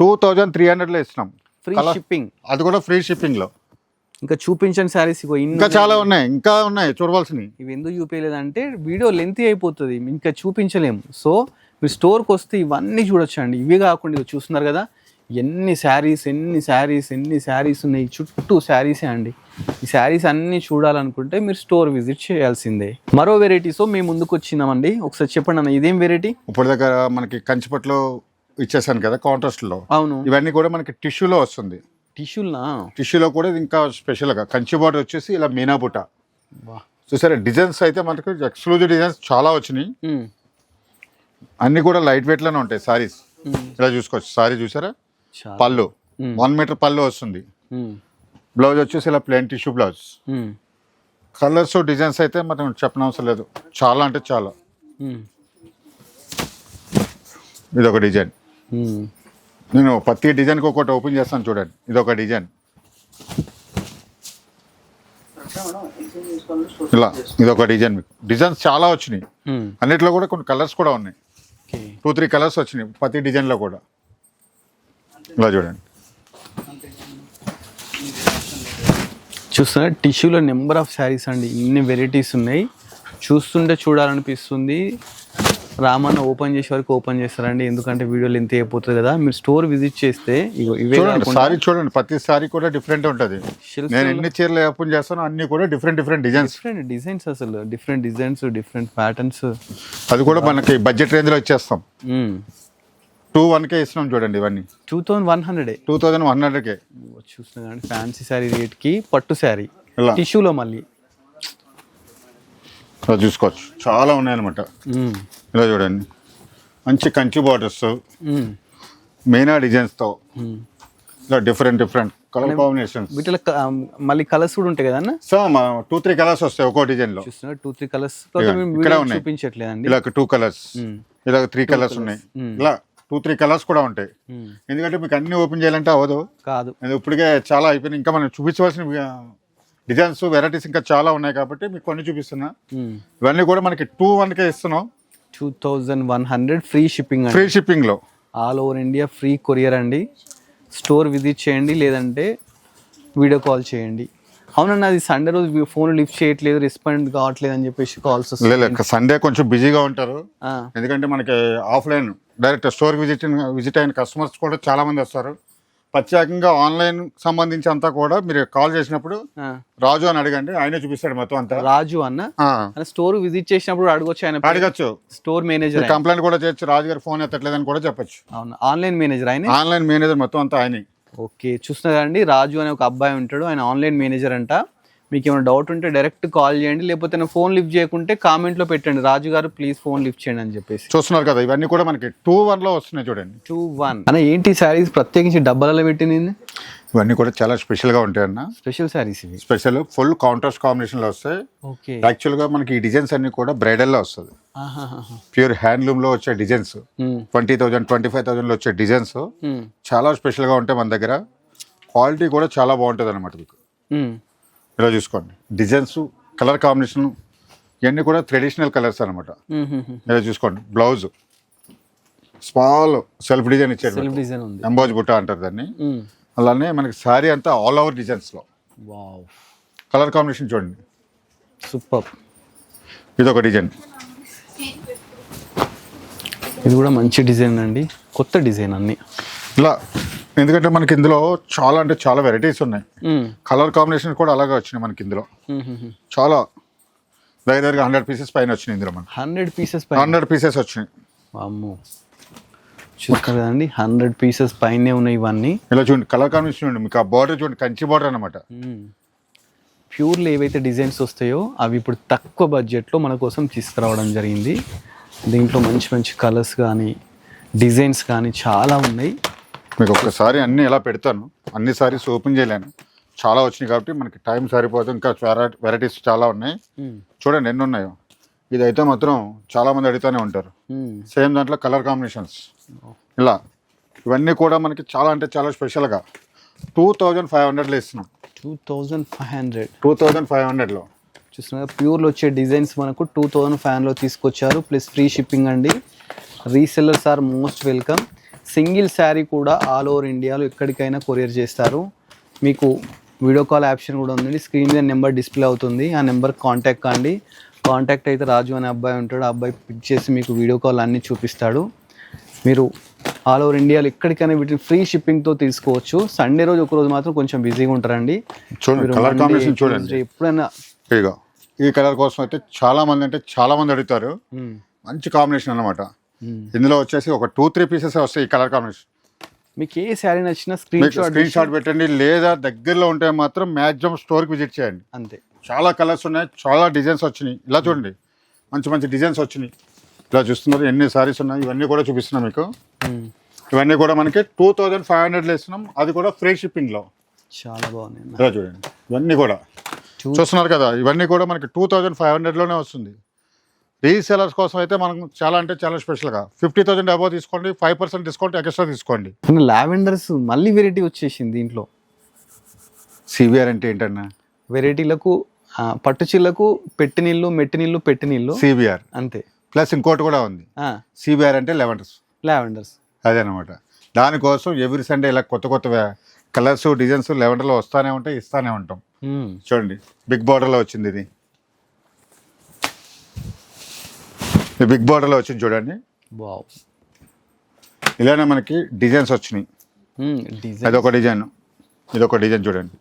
టూ థౌజండ్ త్రీ హండ్రెడ్లో ఇస్తున్నాం. ఫ్రీ Colour- షిప్పింగ్ అది కూడా ఫ్రీ షిప్పింగ్లో ఇంకా చూపించండి శారీస్ ఇగో ఇన్ని ఇంకా చాలా ఉన్నాయి. ఇంకా ఉన్నాయి చూడవలసినవి. ఇవి ఎందుకు చూపించలేదంటే వీడియో లెంత్ అయిపోతుంది ఇంకా చూపించలేము. సో మీరు స్టోర్కి వస్తే ఇవన్నీ చూడొచ్చండి. ఇవి కాకుండా ఇవి చూస్తున్నారు కదా ఎన్ని శారీస్ ఎన్ని శారీస్ ఎన్ని శారీస్ ఉన్నాయి. చుట్టూ శారీసే అండి. ఈ శారీస్ అన్నీ చూడాలనుకుంటే మీరు స్టోర్ విజిట్ చేయాల్సిందే. మరో వెరైటీస్ మేము ముందుకు వచ్చినామండి. ఒకసారి చెప్పండి అన్న ఇదేం వెరైటీ ఇప్పుడు దగ్గర మనకి కంచిపట్లో ఇచ్చేసాను కదా కాంట్రాస్ట్లో. అవును. ఇవన్నీ కూడా మనకి టిష్యూలో వస్తుంది. టిష్యూల్నా? టిష్యూలో కూడా ఇది ఇంకా స్పెషల్గా. కంచి బార్డర్ వచ్చేసి ఇలా మీనా బుట్ట. చూసారా డిజైన్స్ అయితే మనకి ఎక్స్క్లూజివ్ డిజైన్స్ చాలా వచ్చినాయి. అన్ని కూడా లైట్ వెయిట్లోనే ఉంటాయి సారీస్. ఇలా చూసుకోవచ్చు. సారీ చూసారా? పళ్ళు. వన్ మీటర్ పళ్ళు వస్తుంది. బ్లౌజ్ వచ్చేసి ఇలా plain tissue blouse. Colours designs అయితే మనం చెప్పనవసరం లేదు. చాలా అంటే చాలా. ఇది ఒక డిజైన్. నేను ప్రతి డిజైన్కి ఒకటి ఓపెన్ చేస్తాను చూడండి. ఇది ఒక డిజైన్. ఇలా ఇది ఒక డిజైన్ మీకు. డిజైన్స్ చాలా వచ్చినాయి. అన్నిట్లో కూడా కొన్ని కలర్స్ కూడా ఉన్నాయి. టూ త్రీ కలర్స్ వచ్చినాయి ప్రతి డిజైన్లో కూడా. ఇలా చూడండి. చూస్తున్నా టిష్యూలో నెంబర్ ఆఫ్ శారీస్ అండి. ఇన్ని వెరైటీస్ ఉన్నాయి. చూస్తుంటే చూడాలనిపిస్తుంది. రామన్న ఓపెన్ చేసే వరకు ఓపెన్ చేస్తారండి. ఎందుకంటే వీడియోలు ఎంత అయిపోతుంది కదా. మీరు స్టోర్ విజిట్ చేస్తే ఇవే చూడండి సారీ చూడండి. ప్రతి సారీ కూడా డిఫరెంట్ ఉంటుంది. నేను ఎన్ని చీరలు ఓపెన్ చేస్తానో అన్ని కూడా different different designs different designs అసలు. డిఫరెంట్ డిజైన్స్ డిఫరెంట్ ప్యాటర్న్స్ అది కూడా మనకి బడ్జెట్ రేంజ్లో ఇచ్చేస్తాం. టూ వన్ కే ఇస్తున్నాం చూడండి ఇవన్నీ. Two thousand one hundred two thousand one hundred కే చూస్తున్నా కానీ ఫ్యాన్సీ శారీ రేట్కి పట్టు శారీ టిష్యూలో మళ్ళీ. చూసుకోవచ్చు. చాలా ఉన్నాయన్నమాట. మ్మ్. ఇలా చూడండి. మంచి కంచి బార్డర్స్. మెయినా డిజైన్స్తో. ఇలా డిఫరెంట్ డిఫరెంట్ కలర్ కాంబినేషన్స్ వీటిలో మళ్ళీ కలర్స్ కూడా ఉంటాయి కదా అన్న? సో మా టూ త్రీ కలర్స్ వస్తాయి ఒక్కో డిజైన్లో. టూ త్రీ కలర్స్ ఇక్కడ ఉన్నాయి. చూపించట్లేదండి. ఇలా టూ కలర్స్. ఇలా త్రీ కలర్స్ ఉన్నాయి. ఇలా టూ త్రీ కలర్స్ కూడా ఉంటాయి. ఎందుకంటే మీకు అన్ని ఓపెన్ చేయాలంటే అవ్వదు. కాదు. ఇప్పటికే చాలా అయిపోయింది ఇంకా మనం చూపించవలసిన డిజైన్స్ వెరైటీస్ ఇంకా చాలా ఉన్నాయి కాబట్టి మీకు కొన్ని చూపిస్తున్నా. ఇవన్నీ కూడా మనకి టూ వన్కే ఇస్తున్నాం. Two thousand one hundred free shipping free షిప్పింగ్లో all over India free courier అండి. స్టోర్ విజిట్ చేయండి లేదంటే వీడియో కాల్ చేయండి. అవునన్న అది సండే రోజు ఫోన్ లిఫ్ట్ చేయట్లేదు రెస్పాండ్ కావట్లేదు అని చెప్పేసి కాల్స్ లేదు సండే కొంచెం బిజీగా ఉంటారు. ఎందుకంటే మనకి offline direct store visit visit అయిన కస్టమర్స్ కూడా చాలా మంది వస్తారు. ప్రత్యేకంగా ఆన్లైన్ సంబంధించి అంతా కూడా మీరు కాల్ చేసినప్పుడు. రాజు అని అడగండి ఆయనే చూపిస్తాడు మొత్తం అంతా. రాజు అన్న? స్టోర్ విజిట్ చేసినప్పుడు అడగొచ్చు ఆయన అడగచ్చు. స్టోర్ మేనేజర్ కంప్లైంట్ కూడా చేయొచ్చు రాజు గారు ఫోన్ ఎత్తట్లేదని కూడా చెప్పొచ్చు. అవును? ఆన్లైన్ మేనేజర్ ఆయన? ఆన్లైన్ మేనేజర్ మొత్తం అంతా ఆయనే. ఓకే చూస్తున్నారండి రాజు అనే ఒక అబ్బాయి ఉంటాడు ఆయన ఆన్లైన్ మేనేజర్ అంట. మీకు ఏమైనా డౌట్ ఉంటే డైరెక్ట్ కాల్ చేయండి. లేకపోతే ఫోన్ లిఫ్ట్ చేయకుంటే కామెంట్లో పెట్టండి. రాజు గారు ప్లీజ్ ఫోన్ లిఫ్ట్ చేయండి అని చెప్పేసి. చూస్తున్నారు కదా ఇవన్నీ కూడా మనకి టూ వన్లో వస్తున్నాయి చూడండి. టూ వన్ అన్న ఏంటి శారీస్ ప్రత్యేకించి డబ్బాలలో పెట్టింది ఇవన్నీ కూడా చాలా స్పెషల్గా ఉంటాయి అన్న. స్పెషల్ శారీస్ ఇవి. స్పెషల్ ఫుల్ కౌంటర్స్ కాంబినేషన్లో వస్తాయి. ఓకే యాక్చువల్గా మనకి ఈ డిజైన్స్ అన్ని కూడా బ్రైడల్లో వస్తుంది. ప్యూర్ హ్యాండ్లూమ్లో వచ్చే designs twenty thousand twenty five థౌజండ్లో వచ్చే డిజైన్స్ చాలా స్పెషల్గా ఉంటాయి మన దగ్గర. క్వాలిటీ కూడా చాలా బాగుంటుంది అనమాట మీకు ఇలా చూసుకోండి. డిజైన్స్ కలర్ కాంబినేషన్ ఇవన్నీ కూడా ట్రెడిషనల్ కలర్స్ అనమాట ఇలా చూసుకోండి. బ్లౌజ్ స్మాల్ సెల్ఫ్ డిజైన్ ఇచ్చాడు సెల్ఫ్ డిజైన్ ఉంది. ఎంబాజ్ బుట్ట అంటారు దాన్ని. అలానే మనకి శారీ అంతా ఆల్ ఓవర్ డిజైన్స్లో వావ్. కలర్ కాంబినేషన్ చూడండి. సూపర్. ఇది ఒక డిజైన్ ఇది కూడా మంచి డిజైన్ అండి. కొత్త డిజైన్ అన్ని. ఇలా ఎందుకంటే మనకి ఇందులో చాలా అంటే చాలా వెరైటీస్ ఉన్నాయి. కలర్ కాంబినేషన్ కూడా అలాగే వచ్చినాయి మనకి ఇందులో. చాలా దగ్గర దగ్గర హండ్రెడ్ పీసెస్ పైన వచ్చినాయి ఇందులో మనకి. హండ్రెడ్ పీసెస్ హండ్రెడ్ పీసెస్ వచ్చినాయి. చూస్తారు కదండి హండ్రెడ్ పీసెస్ పైనే ఉన్నాయి ఇవన్నీ. ఇలా చూడండి కలర్ కాంబినేషన్ చూడండి మీకు ఆ బార్డర్ చూడండి కంచి బార్డర్ అనమాట ప్యూర్లో ఏవైతే డిజైన్స్ వస్తాయో అవి ఇప్పుడు తక్కువ బడ్జెట్లో మన కోసం తీసుకురావడం జరిగింది. దీంట్లో మంచి మంచి కలర్స్ కానీ డిజైన్స్ కానీ చాలా ఉన్నాయి. మీకు ఒక్కసారి అన్ని ఎలా పెడతాను అన్ని సారీస్ ఓపెన్ చేయలేను. చాలా వచ్చినాయి కాబట్టి మనకి టైం సరిపోదు ఇంకా వెరైటీస్ చాలా ఉన్నాయి. చూడండి ఎన్ని ఉన్నాయో. ఇదైతే మాత్రం చాలా మంది అడుగుతూనే ఉంటారు. సేమ్ దాంట్లో కలర్ కాంబినేషన్స్. ఇలా. ఇవన్నీ కూడా మనకి చాలా అంటే చాలా స్పెషల్గా. టూ థౌజండ్ ఫైవ్ హండ్రెడ్లో ఇస్తున్నాం. Two thousand five hundred. Two thousand five హండ్రెడ్లో. చూస్తున్నారు? ప్యూర్లో వచ్చే డిజైన్స్ మనకు టూ థౌజండ్ ఫైవ్లో తీసుకొచ్చారు. ప్లస్ ఫ్రీ షిప్పింగ్ అండి. Resellers are most welcome. Single sari కూడా ఆల్ ఓవర్ ఇండియాలో ఎక్కడికైనా కొరియర్ చేస్తారు. మీకు వీడియో కాల్ ఆప్షన్ కూడా ఉందండి. స్క్రీన్ మీద నెంబర్ డిస్ప్లే అవుతుంది. ఆ నెంబర్ కాంటాక్ట్ కాండి. కాంటాక్ట్ అయితే రాజు అనే అబ్బాయి ఉంటాడు. ఆ అబ్బాయి పిక్ చేసి మీకు వీడియో కాల్ అన్నీ చూపిస్తాడు. మీరు ఆల్ ఓవర్ ఇండియాలో ఎక్కడికైనా వీటిని ఫ్రీ షిప్పింగ్తో తీసుకోవచ్చు. సండే రోజు ఒక రోజు మాత్రం కొంచెం బిజీగా ఉంటారండి. చూడండి ఎప్పుడైనా ఈ కలర్ కోసం అయితే చాలా మంది అంటే చాలా మంది అడుగుతారు. మంచి కాంబినేషన్ అన్నమాట. మ్మ్. ఇందులో వచ్చేసి ఒక టూ త్రీ పీసెస్ వస్తాయి ఈ కలర్ కాంబినేషన్ మీకు ఏ శారీ నచ్చినా స్క్రీన్ షాట్ స్క్రీన్ షాట్ పెట్టండి లేదా దగ్గరలో ఉంటే మాత్రం మ్యాక్సిమం స్టోర్కి విజిట్ చేయండి. అంతే. చాలా కలర్స్ ఉన్నాయి చాలా డిజైన్స్ వచ్చినాయి. ఇలా చూడండి. మంచి మంచి డిజైన్స్ వచ్చినాయి. ఇలా చూస్తున్నారు ఎన్ని సారీస్ ఉన్నాయి ఇవన్నీ కూడా చూపిస్తున్నాం మీకు. ఇవన్నీ కూడా మనకి టూ థౌజండ్ ఫైవ్ హండ్రెడ్లో ఇస్తున్నాం. అది కూడా ఫ్రీ షిప్పింగ్లో చాలా బాగున్నాయి అన్న. ఇలా చూడండి. ఇవన్నీ కూడా. చూస్తున్నారు కదా ఇవన్నీ కూడా మనకి టూ థౌజండ్ ఫైవ్ హండ్రెడ్లోనే వస్తుంది. రీసేలర్స్ కోసం అయితే మనకు చాలా అంటే చాలా స్పెషల్గా ఫిఫ్టీ థౌసండ్ అబౌవ్ తీసుకోండి ఫైవ్ పర్సెంట్ డిస్కౌంట్ ఎక్స్ట్రా తీసుకోండి. లావెండర్స్ మళ్ళీ వెరైటీ వచ్చేసింది దీంట్లో. సివిఆర్ అంటే ఏంటన్నా? వెరైటీలకు పట్టు చిల్లకు పెట్టి నీళ్ళు మెట్టి నీళ్ళు పెట్టి నీళ్ళు. సివిఆర్ అంతే. ప్లస్ ఇంకోటి కూడా ఉంది. సివిఆర్ అంటే లెవెండర్స్. లావెండర్స్. అదేనమాట దానికోసం ఎవ్రీ సండే ఇలా కొత్త కొత్త కలర్స్ డిజైన్స్ లెవెండర్లో వస్తానే ఉంటాయి ఇస్తానే ఉంటాం. చూడండి. బిగ్ బార్డర్లో వచ్చింది ఇది ఈ బిగ్ బార్డర్లో వచ్చింది చూడండి. వావ్. ఇలానే మనకి డిజైన్స్ వచ్చినాయి. అదొక డిజైన్. ఇదొక డిజైన్ చూడండి.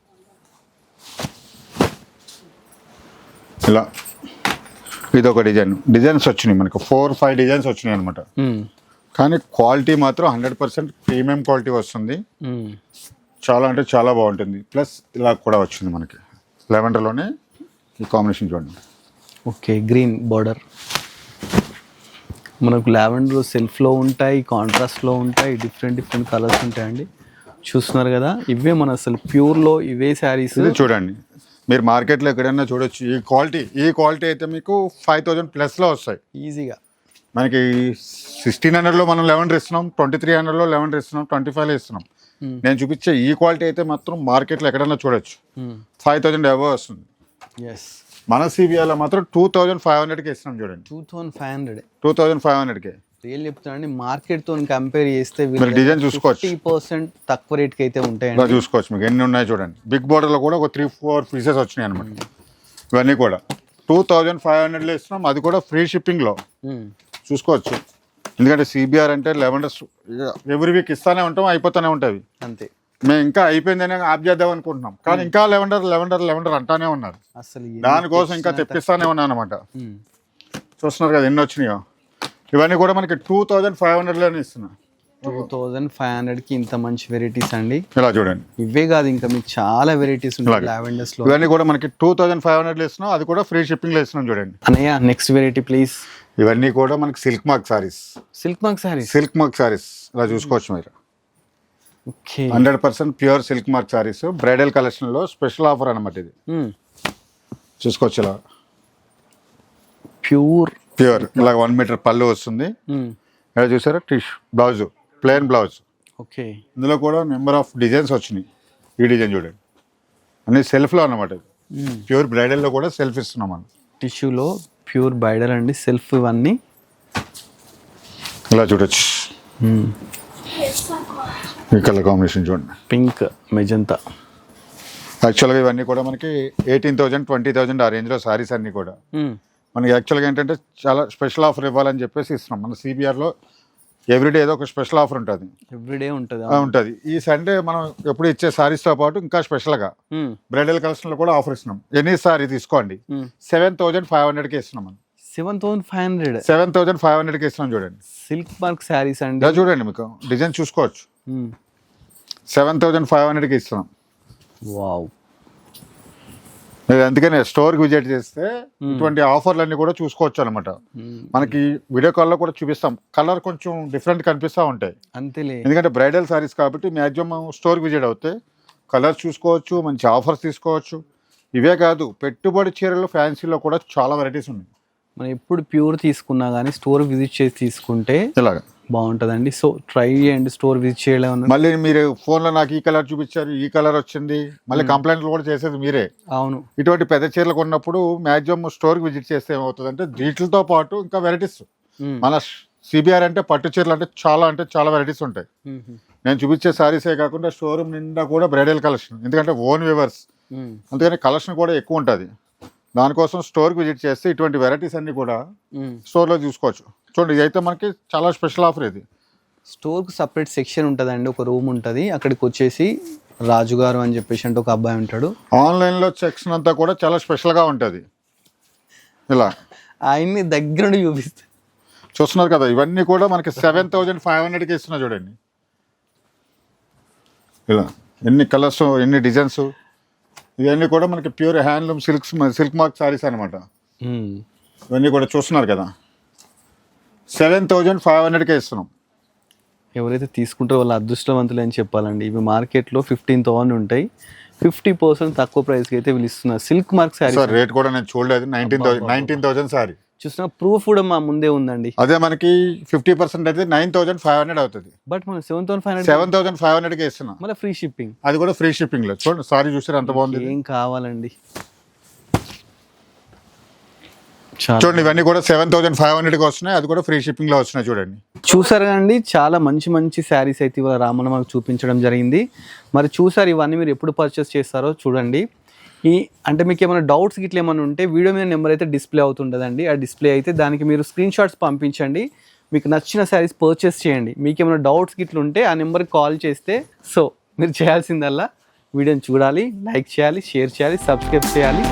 ఇలా. ఇదొక డిజైన్. డిజైన్స్ వచ్చినాయి మనకు. ఫోర్ ఫైవ్ డిజైన్స్ వచ్చినాయి అనమాట కానీ క్వాలిటీ మాత్రం హండ్రెడ్ పర్సెంట్ ప్రీమియం క్వాలిటీ వస్తుంది. చాలా అంటే చాలా బాగుంటుంది. ప్లస్ ఇలా కూడా వచ్చింది మనకి. లెవెండర్లోనే ఈ కాంబినేషన్ చూడండి. Okay green border. మనకు లావెండర్ సెల్ఫ్లో ఉంటాయి కాంట్రాస్ట్లో ఉంటాయి డిఫరెంట్ డిఫరెంట్ కలర్స్ ఉంటాయండి. చూస్తున్నారు కదా ఇవే మన అసలు ప్యూర్లో ఇవే శారీస్. చూడండి మీరు మార్కెట్లో ఎక్కడైనా చూడొచ్చు. ఈ క్వాలిటీ ఈ క్వాలిటీ అయితే మీకు ఫైవ్ థౌజండ్ ప్లస్లో వస్తాయి. ఈజీగా. మనకి సిక్స్టీన్ హండ్రెడ్లో మనం లెవెండర్ ఇస్తున్నాం ట్వంటీ త్రీ హండ్రెడ్లో లెవెండర్ ఇస్తున్నాం ట్వంటీ ఫైవ్లో ఇస్తున్నాం. నేను చూపించే ఈ క్వాలిటీ అయితే మాత్రం మార్కెట్లో ఎక్కడైనా చూడొచ్చు. ఫైవ్ థౌజండ్ అబవ్ వస్తుంది. ఎస్ మన సిబిఐలో మాత్రం టూ థౌజండ్ ఫైవ్ హండ్రెడ్కి ఇస్తున్నాం చూడండి. Two thousand five hundred two thousand five హండ్రెడ్కి రియల్ చెప్తానండి మార్కెట్తో కంపేర్ చేస్తే డిజైన్ చూసుకోవచ్చు. ఫిఫ్టీ పర్సెంట్ తక్కువ రేట్కి అయితే ఉంటాయండి. చూసుకోవచ్చు మీకు ఎన్ని ఉన్నాయి చూడండి. బిగ్ బోర్డర్లో కూడా ఒక త్రీ ఫోర్ పీసెస్ వచ్చినాయి అనమాట ఇవన్నీ కూడా. టూ థౌజండ్ ఫైవ్ హండ్రెడ్లో ఇస్తున్నాం అది కూడా ఫ్రీ షిప్పింగ్లో. చూసుకోవచ్చు. ఎందుకంటే సిబిఆర్ అంటే లెవెండర్స్ ఎవ్రీ వీక్ ఇస్తానే ఉంటాం అయిపోతూనే ఉంటుంది అంతే. మేము ఇంకా అయిపోయిందని ఆప్ చేద్దాం అనుకుంటున్నాం. కానీ ఇంకా లెవెండర్ లెవెండర్ లెవెండర్ అంటానే ఉన్నారు. అసలు దానికోసం ఇంకా తెప్పిస్తానే ఉన్నాను అనమాట. చూస్తున్నారు కదా ఎన్ని వచ్చినాయో. ఇవన్నీ కూడా మనకి టూ థౌజండ్ ఫైవ్ హండ్రెడ్లోనే ఇస్తున్నా. టూ థౌజండ్ ఫైవ్ హండ్రెడ్కి ఇంత మంచి వెరైటీస్ అండి. ఇలా చూడండి. ఇవే కాదు ఇంకా మీకు చాలా వెరైటీస్ ఉంటాయి ఇలాగే. లావెండర్స్లో. ఇవన్నీ కూడా మనకి టూ థౌజండ్ ఫైవ్ హండ్రెడ్లో ఇస్తున్నాం. అది కూడా ఫ్రీ షిప్పింగ్లో ఇస్తున్నాం చూడండి. అన్నయ్య నెక్స్ట్ వెరైటీ ప్లీజ్ ఇవన్నీ కూడా మనకి silk mark saris silk mark saris silk mark saris ఇలా చూసుకోవచ్చు మీరు. Hundred percent pure silk mark saris. Bridal కలెక్షన్లో స్పెషల్ ఆఫర్ అనమాట ఇది. చూసుకోవచ్చు ఇలా. ప్యూర్. ప్యూర్. ఇలా వన్ మీటర్ పళ్ళు వస్తుంది. ఇలా చూసారా? టిష్. బ్లౌజ్. Plain blouse. ఓకే. ఇందులో కూడా నెంబర్ ఆఫ్ డిజైన్స్ వచ్చినాయి. ఈ డిజైన్ చూడండి. అన్ని సెల్ఫ్లో అన్నమాట ఇది. ప్యూర్ బ్రైడల్లో కూడా సెల్ఫ్ ఇస్తున్నాం మనం. టిష్యూలో ప్యూర్ బైడల్ అండి. సెల్ఫ్ ఇవన్నీ. ఇలా చూడొచ్చు. ఈ కలర్ కాంబినేషన్ చూడండి. Pink magenta. యాక్చువల్గా ఇవన్నీ కూడా మనకి ఎయిటీన్ థౌజండ్ ట్వంటీ థౌజండ్ ఆ రేంజ్లో సారీస్ అన్నీ కూడా. మనకి యాక్చువల్గా ఏంటంటే చాలా స్పెషల్ ఆఫర్ ఇవ్వాలని చెప్పేసి ఇస్తున్నాం. మన సిబిఆర్లో ఎవ్రీడే ఏదో ఒక స్పెషల్ ఆఫర్ ఉంటుంది. ఎవ్రీడే ఉంటుంది ఉంటుంది. ఈ సండే మనం ఎప్పుడు ఇచ్చే సారీస్తో పాటు ఇంకా స్పెషల్గా బ్రైడల్ కలెక్షన్లో కూడా ఆఫర్ ఇస్తున్నాం. ఎనీ సారీ తీసుకోండి. సెవెన్ థౌజండ్ ఫైవ్ హండ్రెడ్కి ఇస్తున్నాం మనం. Seven thousand five hundred. Seven thousand five హండ్రెడ్కి ఇస్తున్నాం చూడండి. సిల్క్ మార్క్ శారీస్ అండి. చూడండి మీకు. డిజైన్ చూసుకోవచ్చు. సెవెన్ థౌజండ్ ఫైవ్ హండ్రెడ్కి ఇస్తున్నాం. వావ్. అందుకనే స్టోర్కి విజిట్ చేస్తే ఇటువంటి ఆఫర్లన్నీ కూడా చూసుకోవచ్చు అనమాట మనకి వీడియో కాల్లో కూడా చూపిస్తాం. కలర్ కొంచెం డిఫరెంట్ కనిపిస్తూ ఉంటాయి. అంతేలే. ఎందుకంటే బ్రైడల్ సారీస్ కాబట్టి మ్యాక్సిమం స్టోర్కి విజిట్ అవుతే కలర్స్ చూసుకోవచ్చు మంచి ఆఫర్స్ తీసుకోవచ్చు. ఇవే కాదు పెట్టుబడి చీరలు ఫ్యాన్సీలో కూడా చాలా వెరైటీస్ ఉన్నాయి. మనం ఎప్పుడు ప్యూర్ తీసుకున్నా కానీ స్టోర్ విజిట్ చేసి తీసుకుంటే ఇలాగా. బాగుంటుందండి. సో ట్రై చేయండి స్టోర్ విజిట్ చేయడం మళ్ళీ మీరు ఫోన్లో నాకు ఈ కలర్ చూపించారు ఈ కలర్ వచ్చింది. మళ్ళీ కంప్లైంట్లు కూడా చేసేది మీరే. అవును. ఇటువంటి పెద్ద చీరలు కొన్నప్పుడు మ్యాక్సిమం స్టోర్కి విజిట్ చేస్తే ఏమవుతుందంటే వీటితో పాటు ఇంకా వెరైటీస్. మన సిబిఆర్ అంటే పట్టు చీరలు అంటే చాలా అంటే చాలా వెరైటీస్ ఉంటాయి. నేను చూపించే సారీసే కాకుండా షోరూమ్ నిండా కూడా బ్రైడల్ కలెక్షన్ ఎందుకంటే ఓన్ వ్యూవర్స్. అందుకని కలెక్షన్ కూడా ఎక్కువ ఉంటుంది. దానికోసం స్టోర్కి విజిట్ చేస్తే ఇటువంటి వెరైటీస్ అన్ని కూడా. స్టోర్లో చూసుకోవచ్చు. చూడండి ఇది అయితే మనకి చాలా స్పెషల్ ఆఫర్ ఇది. స్టోర్కి సపరేట్ సెక్షన్ ఉంటుందండి ఒక రూమ్ ఉంటుంది. అక్కడికి వచ్చేసి రాజుగారు అని చెప్పేసి అంటే ఒక అబ్బాయి ఉంటాడు. ఆన్లైన్లో సెక్షన్ అంతా కూడా చాలా స్పెషల్గా ఉంటుంది. ఇలా. ఆయన్ని దగ్గర నుండి చూపిస్తే. చూస్తున్నారు కదా ఇవన్నీ కూడా మనకి సెవెన్ థౌజండ్ ఫైవ్ హండ్రెడ్కి ఇస్తున్నా చూడండి. ఇలా. ఎన్ని కలర్స్ ఎన్ని డిజైన్స్? ఇవన్నీ కూడా మనకి pure handloom silks silk mark saris అనమాట. ఇవన్నీ కూడా చూస్తున్నారు కదా. సెవెన్ థౌజండ్ ఫైవ్ హండ్రెడ్కే ఇస్తున్నాం. ఎవరైతే తీసుకుంటారో వాళ్ళ అదృష్టవంతులు అని చెప్పాలండి. ఇవి మార్కెట్లో ఫిఫ్టీన్ థౌసండ్ ఉంటాయి. ఫిఫ్టీ పర్సెంట్ తక్కువ ప్రైస్కి అయితే వీళ్ళు ఇస్తున్నారు. Silk mark sari sir rate కూడా నేను చూడలేదు. Nineteen thousand nineteen thousand sari. చూసిన ప్రూఫ్ కూడా మా ముందే ఉందండి. అదే మనకి ఫిఫ్టీ పర్సెంట్ అయితే నైన్ థౌసండ్ ఫైవ్ హండ్రెడ్ అవుతుంది. బట్ మనం seven thousand five hundred seven thousand five హండ్రెడ్కే ఇస్తున్నా. మళ్ళీ ఫ్రీ షిప్పింగ్ అది కూడా ఫ్రీ షిప్పింగ్లో చూడండి సారీ చూసారు ఎంత బాగుంది? ఏం కావాలండి? చూడండి ఇవన్నీ కూడా సెవెన్ థౌసండ్ ఫైవ్ హండ్రెడ్కి వస్తున్నాయి. అది కూడా ఫ్రీ షిప్పింగ్లో వస్తున్నాయి చూడండి. చూసారు కదండి చాలా మంచి మంచి శారీస్ అయితే ఇవాళ రామన్న మాకు చూపించడం జరిగింది. మరి చూసారు ఇవన్నీ మీరు ఎప్పుడు పర్చేస్ చేస్తారో చూడండి. ఈ అంటే మీకు ఏమైనా డౌట్స్ గిట్ల ఏమైనా ఉంటే వీడియో మీద నెంబర్ అయితే డిస్ప్లే అవుతుంటుందండి ఆ డిస్ప్లే అయితే దానికి మీరు స్క్రీన్ షాట్స్ పంపించండి. మీకు నచ్చిన శారీస్ పర్చేస్ చేయండి. మీకు ఏమైనా డౌట్స్ గిట్ల ఉంటే ఆ నెంబర్కి కాల్ చేస్తే సో మీరు చేయాల్సిందల్లా. వీడియోని చూడాలి లైక్ చేయాలి షేర్ చేయాలి సబ్స్క్రైబ్ చేయాలి.